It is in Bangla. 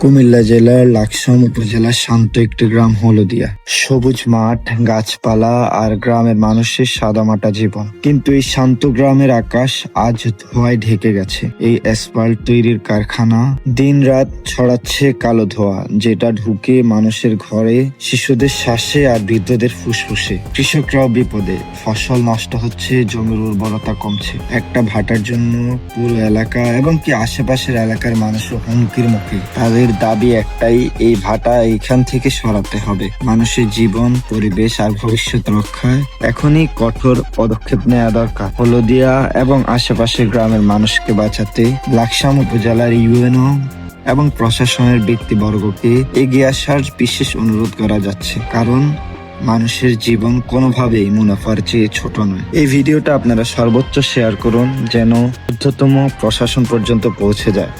কুমিল্লা জেলার লাকসাম উপজেলার শান্ত একটি গ্রাম হলদিয়া সবুজ মাঠ, গাছপালা আর গ্রামের মানুষের সাদামাটা জীবন। কিন্তু এই শান্ত গ্রামের আকাশ আজ ধোঁয়ায় ঢেকে গেছে। এই অ্যাসফাল্ট তৈরির কারখানা দিন রাত ছড়াচ্ছে কালো ধোঁয়া, যেটা ঢুকে মানুষের ঘরে, শিশুদের শ্বাসে আর বৃদ্ধদের ফুসফুসে। কৃষকরাও বিপদে, ফসল নষ্ট হচ্ছে, জমির উর্বরতা কমছে। একটা ভাটার জন্য পুরো এলাকা এবং কি আশেপাশের এলাকার মানুষও হুমকির মুখে। তাদের দাবি একটাই, এই ভাটা এইখান থেকে সরাতে হবে। মানুষের জীবন, পরিবেশ আর ভবিষ্যৎ রক্ষায় এখনই কঠোর পদক্ষেপ নেওয়া দরকার। হলদিয়া এবং আশেপাশের গ্রামের মানুষকে বাঁচাতে লাকসাম উপজেলার ইউএনও এবং প্রশাসনের ব্যক্তিবর্গকে এগিয়ে আসার বিশেষ অনুরোধ করা যাচ্ছে। কারণ মানুষের জীবন কোনোভাবেই মুনাফার চেয়ে ছোট নয়। এই ভিডিওটা আপনারা সর্বোচ্চ শেয়ার করুন, যেন ঊর্ধ্বতম প্রশাসন পর্যন্ত পৌঁছে যায়।